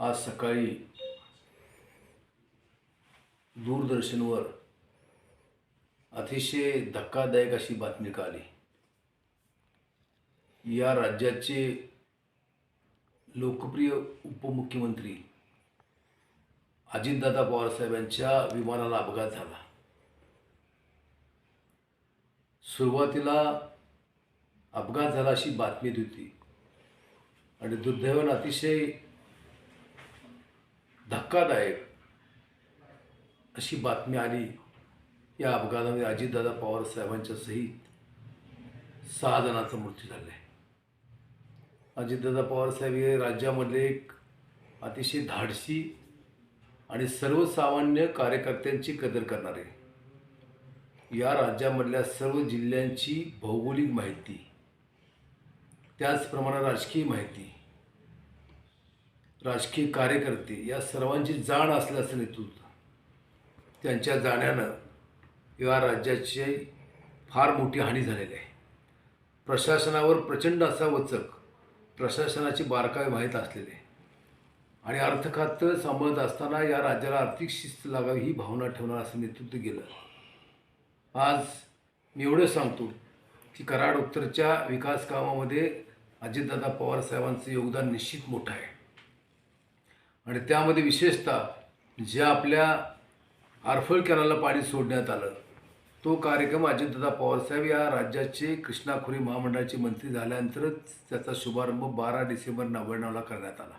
आज सकाळी दूरदर्शनवर अतिशय धक्कादायक अशी बातमी कळाली या राज्याचे लोकप्रिय उपमुख्यमंत्री अजितदादा पवारसाहेब यांच्या विमानाला अपघात झाला. सुरुवातीला अपघात झाला अशी बातमी होती. आणि दुर्दैवानं अतिशय धक्कादायक अशी बातमी आली. या अपघातामध्ये अजितदादा पवार साहेबांच्या सहित सहा जणांचा मृत्यू झाला आहे अजितदादा पवार साहेब हे राज्यामधले एक अतिशय धाडसी आणि सर्वसामान्य कार्यकर्त्यांची कदर करणारे. या राज्यामधल्या सर्व जिल्ह्यांची भौगोलिक माहिती त्याचप्रमाणे राजकीय माहिती राजकीय कार्यकर्ते या सर्वांची जाण असल्याचं नेतृत्व त्यांच्या जाण्यानं या राज्याची फार मोठी हानी झालेली आहे. प्रशासनावर प्रचंड असा वचक प्रशासनाची बारकावे माहीत असलेले. आणि अर्थखातं सांभाळत असताना या राज्याला आर्थिक शिस्त लागावी ही भावना ठेवणार असं नेतृत्व गेलं. आज मी एवढं सांगतो की कराड उत्तरच्या विकास कामामध्ये अजितदादा पवार साहेबांचं योगदान निश्चित मोठं आहे. आणि त्यामध्ये विशेषतः ज्या आपल्या आरफळ कॅनालला पाणी सोडण्यात आलं तो कार्यक्रम अजितदादा पवारसाहेब या राज्याचे कृष्णाखोरी महामंडळाचे मंत्री झाल्यानंतरच त्याचा शुभारंभ बारा डिसेंबर नव्याण्णवला करण्यात आला.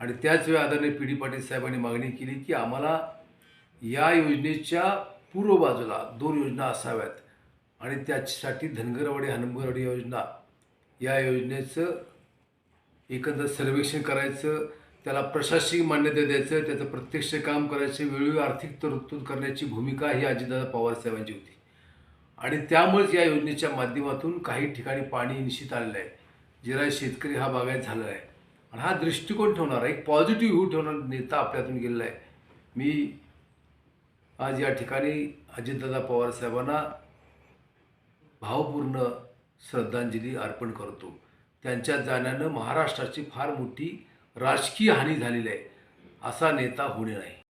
आणि त्याच वेळी आदरणीय पी डी पाटील साहेबांनी मागणी केली की आम्हाला या योजनेच्या पूर्व बाजूला दोन योजना असाव्यात आणि त्याच्यासाठी धनगरवाडी हनुमगरवाडी योजना या योजनेचं एकंदर सर्वेक्षण करायचं त्याला प्रशासकीय मान्यता द्यायचं त्याचं प्रत्यक्ष काम करायचं वेळोवेळी आर्थिक तरतूद करण्याची भूमिका ही अजितदादा पवार साहेबांची होती. आणि त्यामुळेच या योजनेच्या माध्यमातून काही ठिकाणी पाणी निश्चित आलेलं आहे. जिरा शेतकरी हा बागायत झालेला आहे. आणि हा दृष्टिकोन ठेवणारा एक पॉझिटिव्ह व्ह्यू ठेवणारा नेता आपल्यातून गेलेला आहे. मी आज या ठिकाणी अजितदादा पवार साहेबांना भावपूर्ण श्रद्धांजली अर्पण करतो. त्यांच्या जाण्यानं महाराष्ट्राची फार मोठी राजकीय हानी झालेली आहे. असा नेता होणे नाही